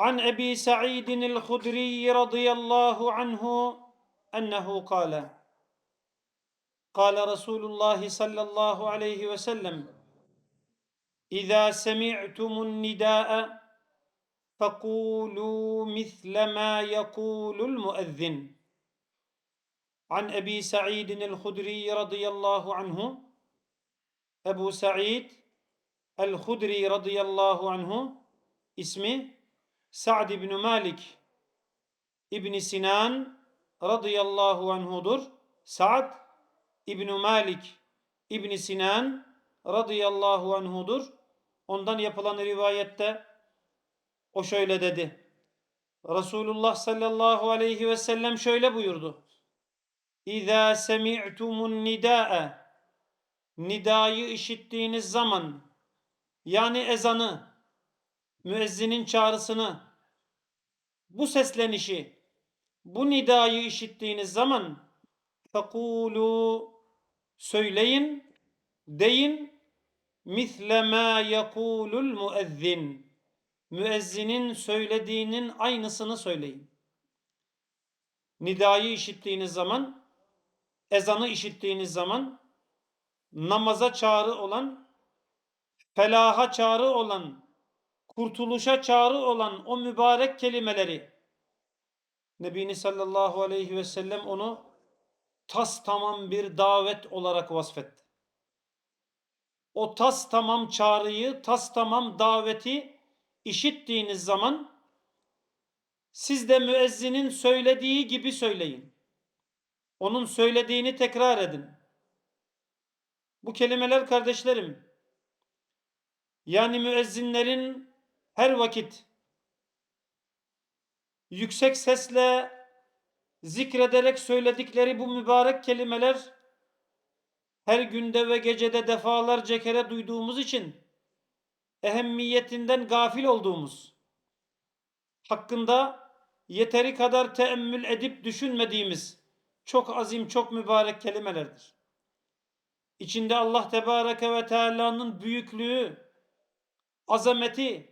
عن أبي سعيد الخدري رضي الله عنه أنه قال قال رسول الله صلى الله عليه وسلم إذا سمعتم النداء فقولوا مثل ما يقول المؤذن. عن أبي سعيد الخدري رضي الله عنه أبو سعيد الخدري رضي الله عنه ismi Sa'd ibn Malik İbn Sinan radıyallahu anhudur. Sa'd İbn Malik İbn Sinan radıyallahu anhudur. Ondan yapılan rivayette o şöyle dedi. Resulullah sallallahu aleyhi ve sellem şöyle buyurdu. İza semi'tumun nida'a Nidayı işittiğiniz zaman yani ezanı müezzinin çağrısını, bu seslenişi, bu nidayı işittiğiniz zaman fekulu söyleyin, deyin misle ma yekulul müezzin müezzinin söylediğinin aynısını söyleyin. Nidayı işittiğiniz zaman, ezanı işittiğiniz zaman namaza çağrı olan, felaha çağrı olan, kurtuluşa çağrı olan o mübarek kelimeleri Nebini sallallahu aleyhi ve sellem onu tas tamam bir davet olarak vasfetti. O tas tamam çağrıyı, tas tamam daveti işittiğiniz zaman siz de müezzinin söylediği gibi söyleyin. Onun söylediğini tekrar edin. Bu kelimeler kardeşlerim, yani müezzinlerin her vakit yüksek sesle zikrederek söyledikleri bu mübarek kelimeler her günde ve gecede defalarca kere duyduğumuz için ehemmiyetinden gafil olduğumuz, hakkında yeteri kadar teemmül edip düşünmediğimiz çok azim, çok mübarek kelimelerdir. İçinde Allah Tebareke ve Teala'nın büyüklüğü, azameti,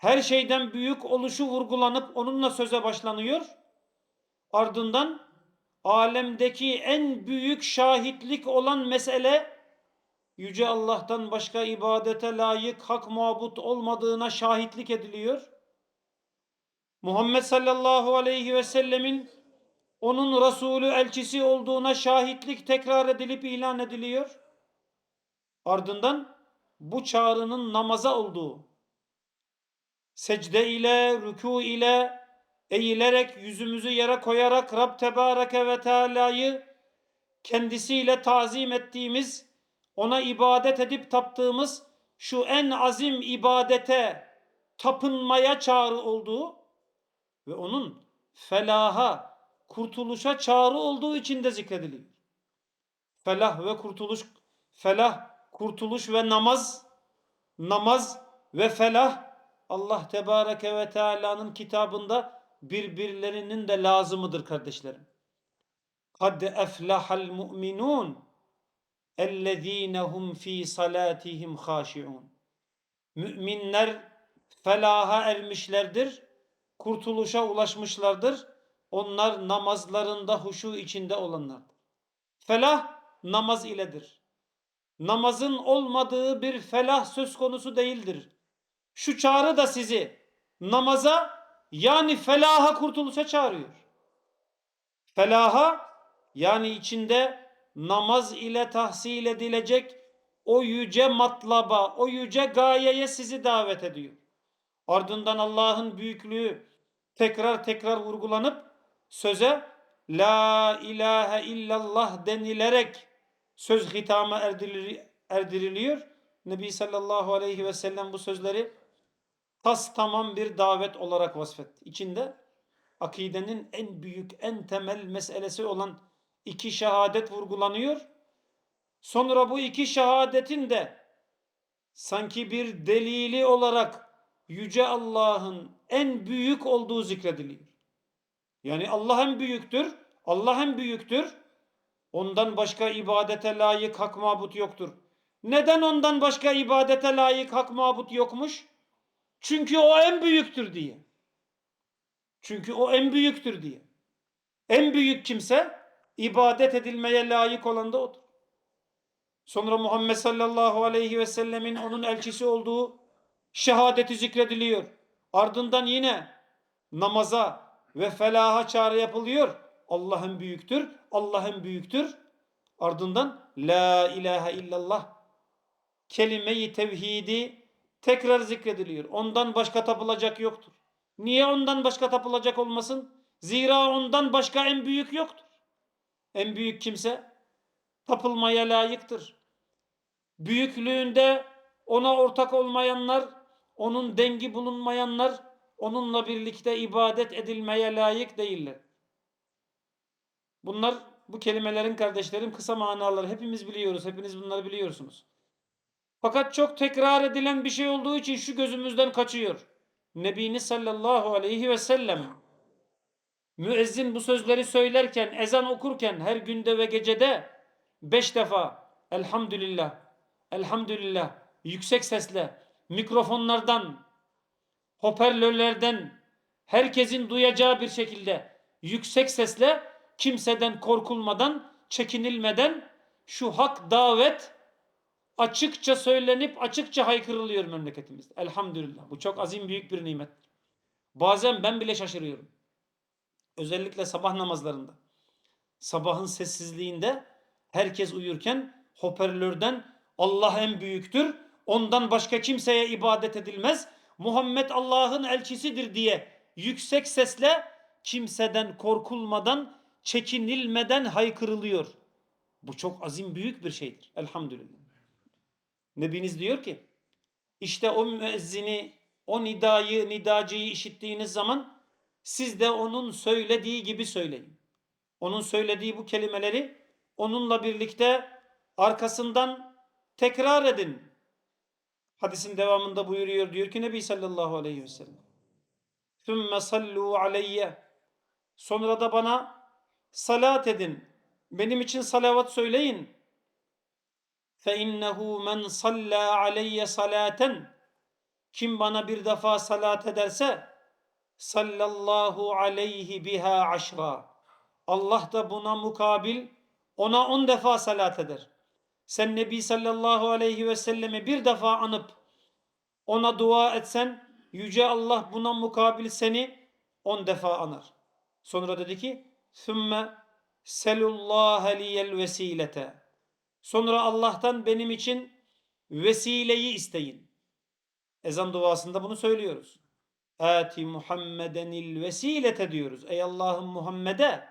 her şeyden büyük oluşu vurgulanıp onunla söze başlanıyor. Ardından alemdeki en büyük şahitlik olan mesele Yüce Allah'tan başka ibadete layık hak mabut olmadığına şahitlik ediliyor. Muhammed sallallahu aleyhi ve sellemin onun Resulü elçisi olduğuna şahitlik tekrar edilip ilan ediliyor. Ardından bu çağrının namaza olduğu, secde ile, rükû ile, eğilerek, yüzümüzü yere koyarak Rab Tebareke ve Teala'yı kendisiyle tazim ettiğimiz, ona ibadet edip taptığımız şu en azim ibadete tapınmaya çağrı olduğu ve onun felaha, kurtuluşa çağrı olduğu için de zikrediliyor. Felah ve kurtuluş, felah, kurtuluş ve namaz, namaz ve felah Allah Tebareke ve Teala'nın kitabında birbirlerinin de lazımıdır kardeşlerim. Kad eflahal mu'minun ellezine hum fi salatihim haşiun. Müminler felaha ermişlerdir, kurtuluşa ulaşmışlardır. Onlar namazlarında huşu içinde olanlardır. Felah namaz iledir. Namazın olmadığı bir felah söz konusu değildir. Şu çağrı da sizi namaza yani felaha kurtuluşa çağırıyor. Felaha yani içinde namaz ile tahsil edilecek o yüce matlaba, o yüce gayeye sizi davet ediyor. Ardından Allah'ın büyüklüğü tekrar tekrar vurgulanıp söze La ilahe illallah denilerek söz hitama erdiriliyor. Nebi sallallahu aleyhi ve sellem bu sözleri tas tamam bir davet olarak vasfetti. İçinde akidenin en büyük, en temel meselesi olan iki şehadet vurgulanıyor. Sonra bu iki şehadetin de sanki bir delili olarak Yüce Allah'ın en büyük olduğu zikrediliyor. Yani Allah en büyüktür, Allah en büyüktür. Ondan başka ibadete layık hak mabut yoktur. Neden ondan başka ibadete layık hak mabut yokmuş? Çünkü o en büyüktür diye. Çünkü o en büyüktür diye. En büyük kimse ibadet edilmeye layık olan da odur. Sonra Muhammed sallallahu aleyhi ve sellemin onun elçisi olduğu şehadeti zikrediliyor. Ardından yine namaza ve felaha çağrı yapılıyor. Allah'ın büyüktür, Allah'ın büyüktür. Ardından la ilahe illallah kelime-i tevhidi tekrar zikrediliyor. Ondan başka tapılacak yoktur. Niye ondan başka tapılacak olmasın? Zira ondan başka en büyük yoktur. En büyük kimse tapılmaya layıktır. Büyüklüğünde ona ortak olmayanlar, onun dengi bulunmayanlar onunla birlikte ibadet edilmeye layık değiller. Bunlar bu kelimelerin kardeşlerim kısa manaları hepimiz biliyoruz. Hepiniz bunları biliyorsunuz. Fakat çok tekrar edilen bir şey olduğu için şu gözümüzden kaçıyor. Nebini sallallahu aleyhi ve sellem müezzin bu sözleri söylerken, ezan okurken her günde ve gecede beş defa elhamdülillah, elhamdülillah yüksek sesle mikrofonlardan, hoparlörlerden herkesin duyacağı bir şekilde yüksek sesle kimseden korkulmadan, çekinilmeden şu hak davet açıkça söylenip açıkça haykırılıyor memleketimizde. Elhamdülillah. Bu çok azim büyük bir nimet. Bazen ben bile şaşırıyorum. Özellikle sabah namazlarında. Sabahın sessizliğinde herkes uyurken hoparlörden Allah en büyüktür. Ondan başka kimseye ibadet edilmez. Muhammed Allah'ın elçisidir diye yüksek sesle kimseden korkulmadan, çekinilmeden haykırılıyor. Bu çok azim büyük bir şeydir. Elhamdülillah. Nebiniz diyor ki işte o müezzini, o nidayı, nidacıyı işittiğiniz zaman siz de onun söylediği gibi söyleyin. Onun söylediği bu kelimeleri onunla birlikte arkasından tekrar edin. Hadisin devamında buyuruyor diyor ki Nebi sallallahu aleyhi ve sellem. Thumma sallu aleyye. Sonra da bana salat edin. Benim için salavat söyleyin. فَاِنَّهُ مَنْ صَلَّى عَلَيَّ صَلَاتًا Kim bana bir defa salat ederse sallallahu aleyhi biha aşra. Allah da buna mukabil ona on defa salat eder. Sen Nebi sallallahu aleyhi ve sellemi bir defa anıp ona dua etsen Yüce Allah buna mukabil seni on defa anar. Sonra dedi ki ثُمَّ سَلُ اللّٰهَ لِيَ الْوَس۪يلَةَ Sonra Allah'tan benim için vesileyi isteyin. Ezan duasında bunu söylüyoruz. Ati Muhammedenil vesilete diyoruz. Ey Allah'ım Muhammed'e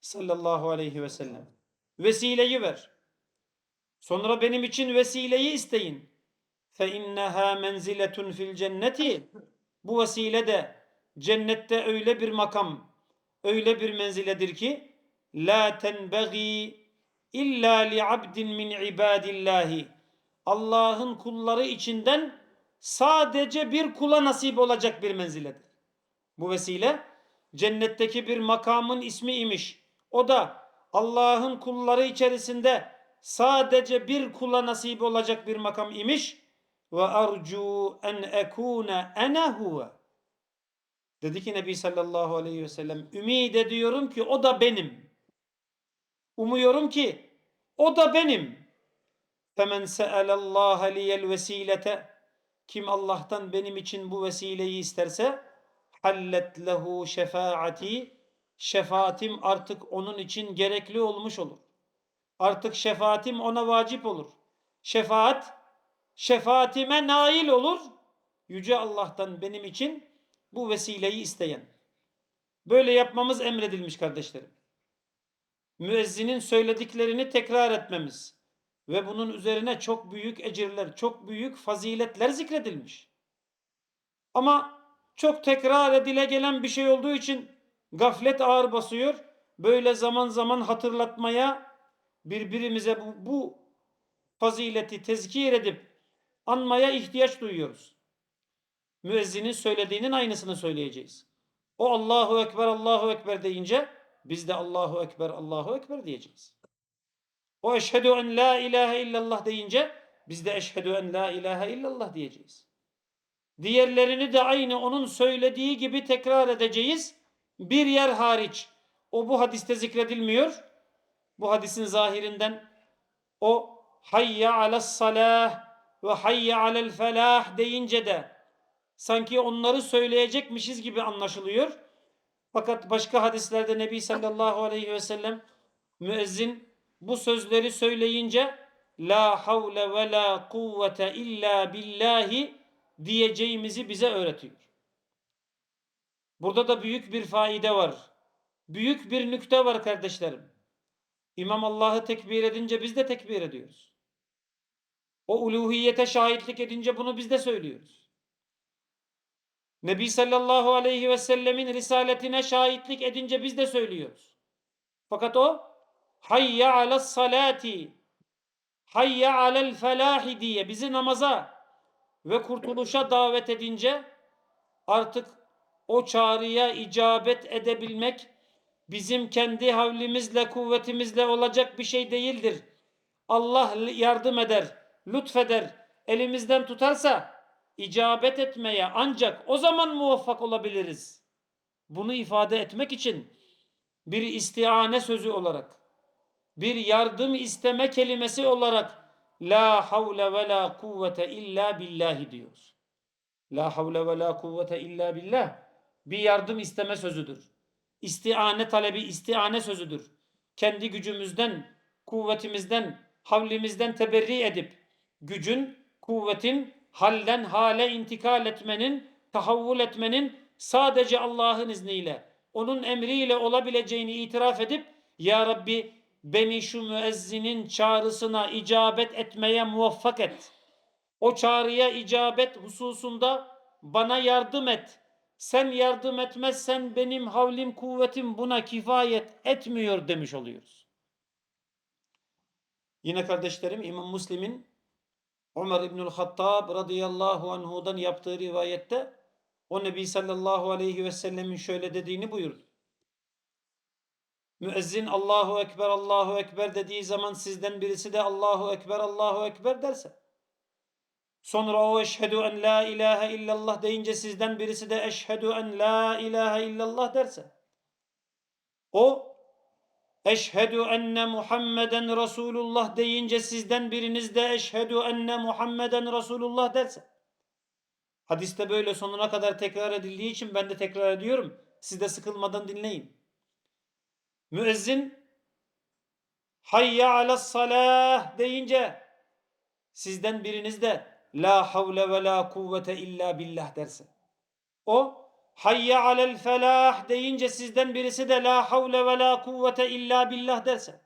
sallallahu aleyhi ve sellem vesileyi ver. Sonra benim için vesileyi isteyin. Fe inneha menziletun fil cenneti. Bu vesile de cennette öyle bir makam, öyle bir menziledir ki la tenbagi illa li abdin min ibadillahi. Allah'ın kulları içinden sadece bir kula nasip olacak bir menziledir. Bu vesile cennetteki bir makamın ismi imiş. O da Allah'ın kulları içerisinde sadece bir kula nasip olacak bir makam imiş. Ve arcu en ekune ene huve. Dedi ki Nebi sallallahu aleyhi ve sellem ümid ediyorum ki o da benim. Umuyorum ki o da benim. Femen se'alallaha liyel vesilete kim Allah'tan benim için bu vesileyi isterse hallet lehu şefaati şefaatim artık onun için gerekli olmuş olur. Artık şefaatim ona vacip olur. Şefaat şefaatime nail olur. Yüce Allah'tan benim için bu vesileyi isteyen. Böyle yapmamız emredilmiş kardeşlerim. Müezzinin söylediklerini tekrar etmemiz ve bunun üzerine çok büyük ecirler, çok büyük faziletler zikredilmiş. Ama çok tekrar edile gelen bir şey olduğu için gaflet ağır basıyor. Böyle zaman zaman hatırlatmaya birbirimize bu, bu fazileti tezkir edip anmaya ihtiyaç duyuyoruz. Müezzinin söylediğinin aynısını söyleyeceğiz. O Allahu Ekber, Allahu Ekber deyince biz de Allahu Ekber, Allahu Ekber diyeceğiz. O eşhedü en la ilahe illallah deyince biz de eşhedü en la ilahe illallah diyeceğiz. Diğerlerini de aynı onun söylediği gibi tekrar edeceğiz. Bir yer hariç. O bu hadiste zikredilmiyor. Bu hadisin zahirinden o hayya alas salah ve hayya alel felah deyince de sanki onları söyleyecekmişiz gibi anlaşılıyor. Fakat başka hadislerde Nebi sallallahu aleyhi ve sellem müezzin bu sözleri söyleyince la havle ve la kuvvete illa billahi diyeceğimizi bize öğretiyor. Burada da büyük bir faide var. Büyük bir nükte var kardeşlerim. İmam Allah'ı tekbir edince biz de tekbir ediyoruz. O uluhiyete şahitlik edince bunu biz de söylüyoruz. Nebi sallallahu aleyhi ve sellemin risaletine şahitlik edince biz de söylüyoruz. Fakat o hayye alas salati hayye alel felahi diye bizi namaza ve kurtuluşa davet edince artık o çağrıya icabet edebilmek bizim kendi havlimizle kuvvetimizle olacak bir şey değildir. Allah yardım eder, lütfeder, elimizden tutarsa icabet etmeye ancak o zaman muvaffak olabiliriz. Bunu ifade etmek için bir istiane sözü olarak, bir yardım isteme kelimesi olarak La havle ve la kuvvete illa billahi diyoruz. La havle ve la kuvvete illa billah bir yardım isteme sözüdür. İstiane talebi istiane sözüdür. Kendi gücümüzden, kuvvetimizden, havlimizden teberri edip gücün, kuvvetin halden hale intikal etmenin, tahavvul etmenin sadece Allah'ın izniyle, onun emriyle olabileceğini itiraf edip Ya Rabbi beni şu müezzinin çağrısına icabet etmeye muvaffak et. O çağrıya icabet hususunda bana yardım et. Sen yardım etmezsen benim havlim kuvvetim buna kifayet etmiyor demiş oluyoruz. Yine kardeşlerim İmam Müslim'in Ömer İbnül Hattab radıyallahu anhudan yaptığı rivayette o Nebi sallallahu aleyhi ve sellemin şöyle dediğini buyurdu. Müezzin Allahu Ekber, Allahu Ekber dediği zaman sizden birisi de Allahu Ekber, Allahu Ekber derse. Sonra o eşhedü en la ilahe illallah deyince sizden birisi de eşhedü en la ilahe illallah derse. O eşhedü enne Muhammeden Resulullah deyince sizden biriniz de eşhedü enne Muhammeden Resulullah derse. Hadiste böyle sonuna kadar tekrar edildiği için ben de tekrar ediyorum. Siz de sıkılmadan dinleyin. Müezzin hayye alas salah deyince sizden biriniz de la havle ve la kuvvete illa billah derse. O hayye alel felah deyince sizden birisi de la havle ve la kuvvete illa billah derse.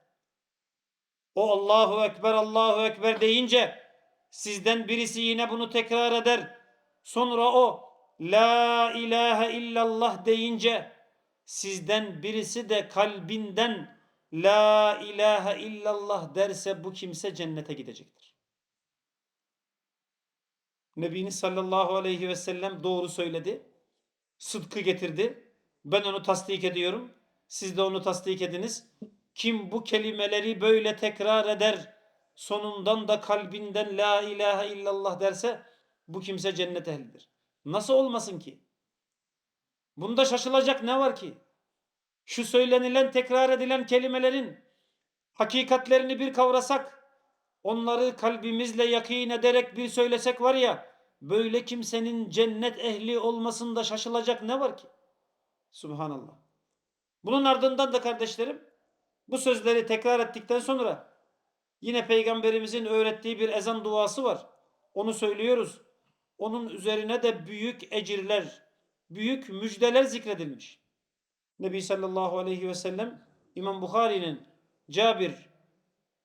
O Allahu Ekber Allahu Ekber deyince sizden birisi yine bunu tekrar eder. Sonra o la ilahe illallah deyince sizden birisi de kalbinden La ilahe illallah derse bu kimse cennete gidecektir. Nebiniz sallallahu aleyhi ve sellem doğru söyledi. Sıdkı getirdi. Ben onu tasdik ediyorum. Siz de onu tasdik ediniz. Kim bu kelimeleri böyle tekrar eder, sonundan da kalbinden la ilahe illallah derse bu kimse cennet ehlidir. Nasıl olmasın ki? Bunda şaşılacak ne var ki? Şu söylenilen, tekrar edilen kelimelerin hakikatlerini bir kavrasak, onları kalbimizle yakin ederek bir söylesek var ya, böyle kimsenin cennet ehli olmasında şaşılacak ne var ki? Subhanallah. Bunun ardından da kardeşlerim, bu sözleri tekrar ettikten sonra yine peygamberimizin öğrettiği bir ezan duası var. Onu söylüyoruz. Onun üzerine de büyük ecirler, büyük müjdeler zikredilmiş. Nebi sallallahu aleyhi ve sellem İmam Bukhari'nin Cabir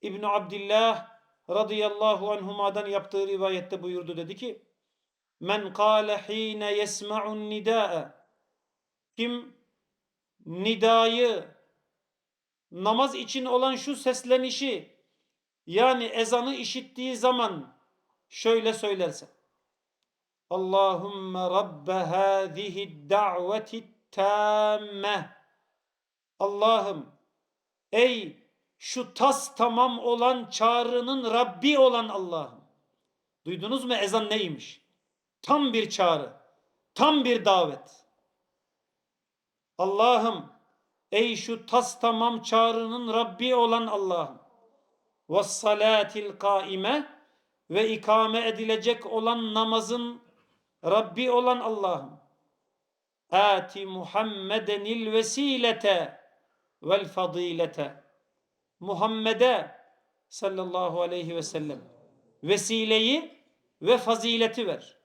İbni Abdillah radıyallahu anhuma'dan yaptığı rivayette buyurdu dedi ki Men kâle hîne yesma'un nidâe Kim nidayı namaz için olan şu seslenişi yani ezanı işittiği zaman şöyle söylerse Allahümme rabbe hâzihi da'veti tamme. Allah'ım ey şu tas tamam olan çağrının Rabbi olan Allah'ım. Duydunuz mu ezan neymiş? Tam bir çağrı, tam bir davet. Allah'ım ey şu tas tamam çağrının Rabbi olan Allah'ım ve salatil kaime ve ikame edilecek olan namazın Rabbi olan Allah'ım ati Muhammedenil vesilete vel fadilete Muhammed'e sallallahu aleyhi ve sellem vesileyi ve fazileti ver.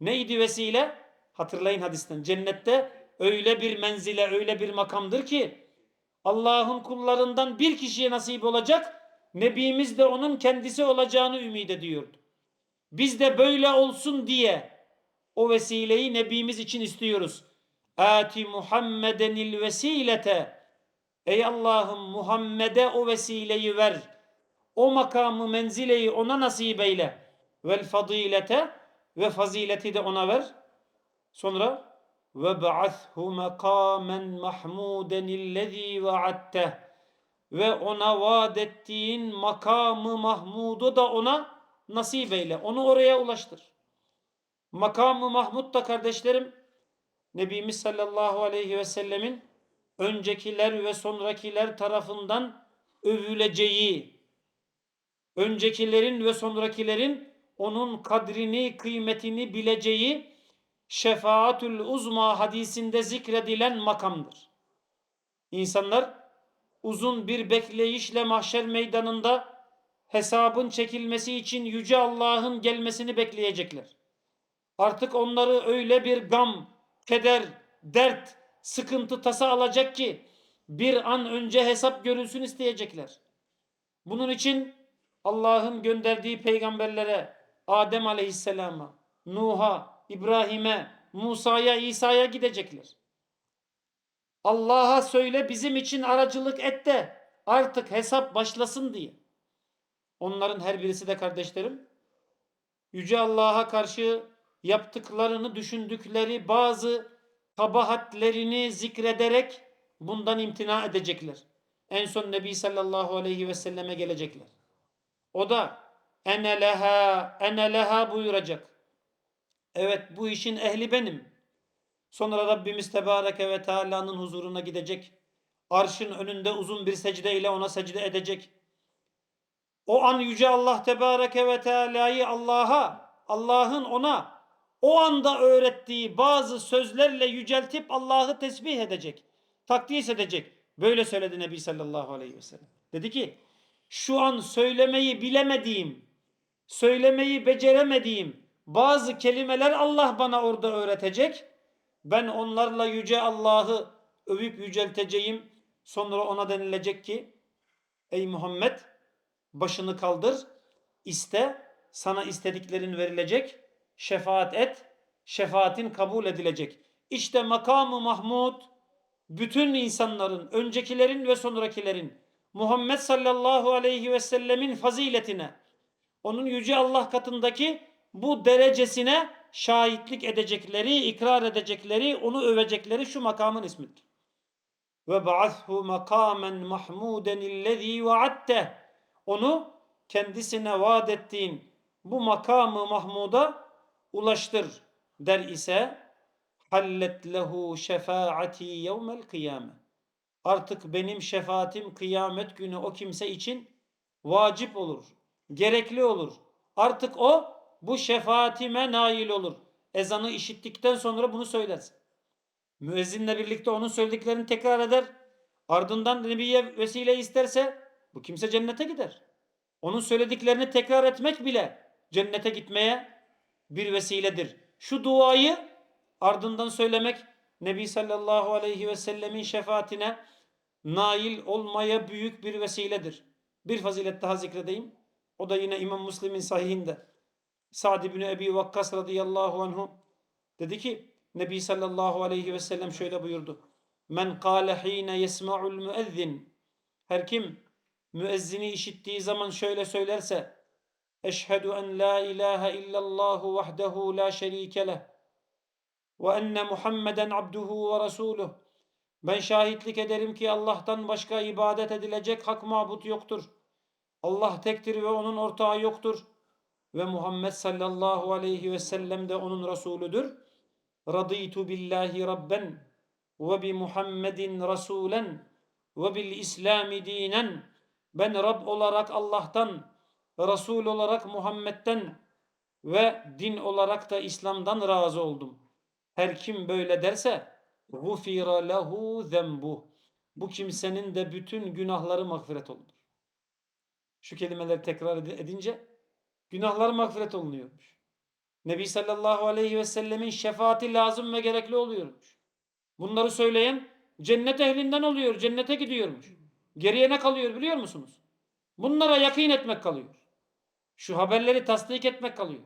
Neydi vesile? Hatırlayın hadisten. Cennette öyle bir menzile, öyle bir makamdır ki Allah'ın kullarından bir kişiye nasip olacak. Nebimiz de onun kendisi olacağını ümit ediyordu. Biz de böyle olsun diye o vesileyi Nebimiz için istiyoruz. Ati Muhammedenil vesilete Ey Allah'ım Muhammed'e o vesileyi ver. O makamı menzileyi ona nasip eyle. Vel fadilete ve fazileti de ona ver. Sonra ve ba'athu makamen mahmuden illezî va'atteh ve ona vaat ettiğin makamı Mahmud'u da ona nasip eyle. Onu oraya ulaştır. Makamı Mahmud da kardeşlerim Nebimiz sallallahu aleyhi ve sellemin öncekiler ve sonrakiler tarafından övüleceği, öncekilerin ve sonrakilerin onun kadrini, kıymetini bileceği şefaatül uzma hadisinde zikredilen makamdır. İnsanlar uzun bir bekleyişle mahşer meydanında hesabın çekilmesi için yüce Allah'ın gelmesini bekleyecekler. Artık onları öyle bir gam, keder, dert, sıkıntı, tasa alacak ki bir an önce hesap görülsün isteyecekler. Bunun için Allah'ın gönderdiği peygamberlere, Adem aleyhisselama, Nuh'a, İbrahim'e, Musa'ya, İsa'ya gidecekler. Allah'a söyle bizim için aracılık et de artık hesap başlasın diye. Onların her birisi de kardeşlerim Yüce Allah'a karşı yaptıklarını düşündükleri bazı kabahatlerini zikrederek bundan imtina edecekler. En son Nebi sallallahu aleyhi ve selleme gelecekler. O da ene leha ene leha buyuracak. Evet bu işin ehli benim. Sonra Rabbimiz Tebareke ve Teala'nın huzuruna gidecek. Arşın önünde uzun bir secde ile ona secde edecek. O an Yüce Allah Tebareke ve Teala'yı Allah'a, Allah'ın ona o anda öğrettiği bazı sözlerle yüceltip Allah'ı tesbih edecek. Takdis edecek. Böyle söyledi Nebi sallallahu aleyhi ve sellem. Dedi ki şu an söylemeyi bilemediğim, söylemeyi beceremediğim bazı kelimeler Allah bana orada öğretecek. Ben onlarla yüce Allah'ı övüp yücelteceğim. Sonra ona denilecek ki ey Muhammed başını kaldır, iste, sana istediklerin verilecek, şefaat et, şefaatin kabul edilecek. İşte makamı Mahmud bütün insanların, öncekilerin ve sonrakilerin Muhammed sallallahu aleyhi ve sellemin faziletine, onun yüce Allah katındaki bu derecesine şahitlik edecekleri, ikrar edecekleri, onu övecekleri şu makamın ismidir. Ve ba'athu makamen mahmuden illezî va'atte. Onu kendisine vaat ettiğin bu makamı Mahmud'a ulaştır der ise hallet lehu şefaati yevmel kıyame. Artık benim şefaatim kıyamet günü o kimse için vacip olur, gerekli olur. Artık o bu şefaatime nail olur. Ezanı işittikten sonra bunu söylersin. Müezzinle birlikte onun söylediklerini tekrar eder. Ardından Nebiye vesile isterse bu kimse cennete gider. Onun söylediklerini tekrar etmek bile cennete gitmeye bir vesiledir. Şu duayı ardından söylemek Nebi sallallahu aleyhi ve sellemin şefaatine nail olmaya büyük bir vesiledir. Bir fazilet daha zikredeyim. O da yine İmam Müslim'in sahihinde. Sa'd ibn Ebi Vakkas radıyallahu anhu dedi ki Nebi sallallahu aleyhi ve sellem şöyle buyurdu. Men kâle hîne yesma'ul müezzin. Her kim müezzini işittiği zaman şöyle söylerse Eşhedü en la ilahe illallahu vahdehu la şerike leh ve enne Muhammeden abduhu ve resuluh. Ben şahitlik ederim ki Allah'tan başka ibadet edilecek hak mabut yoktur. Allah tektir ve onun ortağı yoktur. ve Muhammed sallallahu aleyhi ve sellem de onun Resulüdür. Raditu billahi rabben ve bi Muhammedin rasulen ve bil İslami dinen. Ben Rab olarak Allah'tan, Resul olarak Muhammed'den ve din olarak da İslam'dan razı oldum. Her kim böyle derse gufira lehu zembu. Bu kimsenin de bütün günahları mağfiret olunur. Şu kelimeleri tekrar ed- edince günahlar mağfiret olunuyormuş. Nebi sallallahu aleyhi ve sellemin şefaati lazım ve gerekli oluyormuş. Bunları söyleyen cennet ehlinden oluyor, cennete gidiyormuş. Geriye ne kalıyor biliyor musunuz? Bunlara yakın etmek kalıyor. Şu haberleri tasdik etmek kalıyor.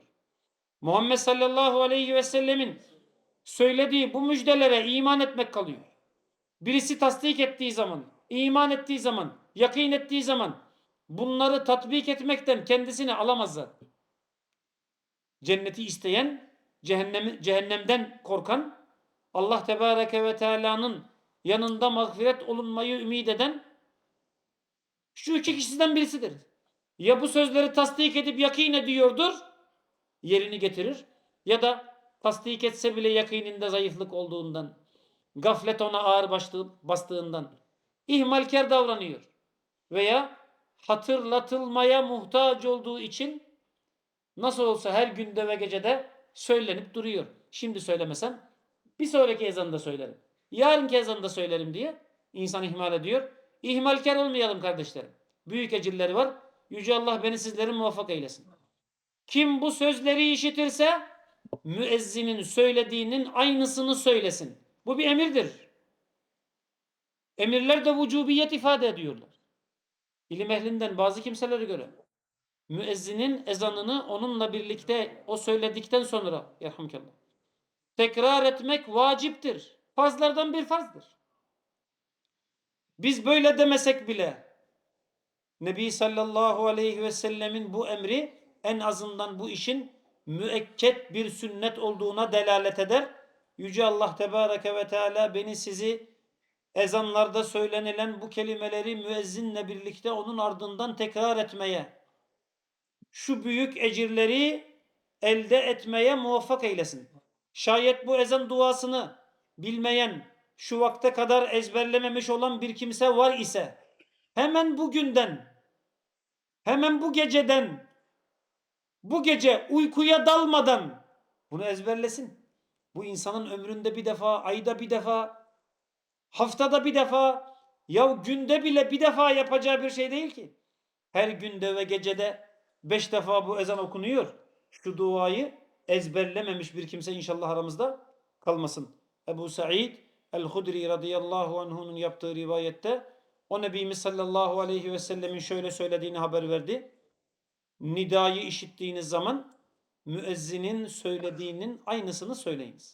Muhammed sallallahu aleyhi ve sellemin söylediği bu müjdelere iman etmek kalıyor. Birisi tasdik ettiği zaman, iman ettiği zaman, yakın ettiği zaman bunları tatbik etmekten kendisini alamaz zaten. Cenneti isteyen, cehennemi, cehennemden korkan, Allah Tebareke ve Teala'nın yanında mağfiret olunmayı ümit eden şu iki kişiden birisidir. Ya bu sözleri tasdik edip yakin ediyordur, yerini getirir ya da tasdik etse bile yakininde zayıflık olduğundan, gaflet ona ağır bastı- bastığından ihmalkar davranıyor veya hatırlatılmaya muhtaç olduğu için nasıl olsa her günde ve gecede söylenip duruyor. Şimdi söylemesem bir sonraki ezanda söylerim. Yarınki ezanda söylerim diye insan ihmal ediyor. İhmalkar olmayalım kardeşlerim. Büyük ecirleri var. Yüce Allah beni sizleri muvaffak eylesin. Kim bu sözleri işitirse müezzinin söylediğinin aynısını söylesin. Bu bir emirdir. Emirler de vücubiyet ifade ediyorlar. İlim ehlinden bazı kimselere göre müezzinin ezanını onunla birlikte o söyledikten sonra yerhamkallah tekrar etmek vaciptir. Farzlardan bir farzdır. Biz böyle demesek bile Nebi sallallahu aleyhi ve sellemin bu emri en azından bu işin müekket bir sünnet olduğuna delalet eder. Yüce Allah Tebareke ve Teala beni sizi ezanlarda söylenilen bu kelimeleri müezzinle birlikte onun ardından tekrar etmeye, şu büyük ecirleri elde etmeye muvaffak eylesin. Şayet bu ezan duasını bilmeyen, şu vakte kadar ezberlememiş olan bir kimse var ise, hemen bugünden, hemen bu geceden, bu gece uykuya dalmadan bunu ezberlesin. Bu insanın ömründe bir defa, ayda bir defa, haftada bir defa, ya günde bile bir defa yapacağı bir şey değil ki. Her günde ve gecede beş defa bu ezan okunuyor. Şu duayı ezberlememiş bir kimse inşallah aramızda kalmasın. Ebu Sa'id el-Hudri radıyallahu anh'unun yaptığı rivayette o Nebimiz sallallahu aleyhi ve sellemin şöyle söylediğini haber verdi. Nidayı işittiğiniz zaman müezzinin söylediğinin aynısını söyleyiniz.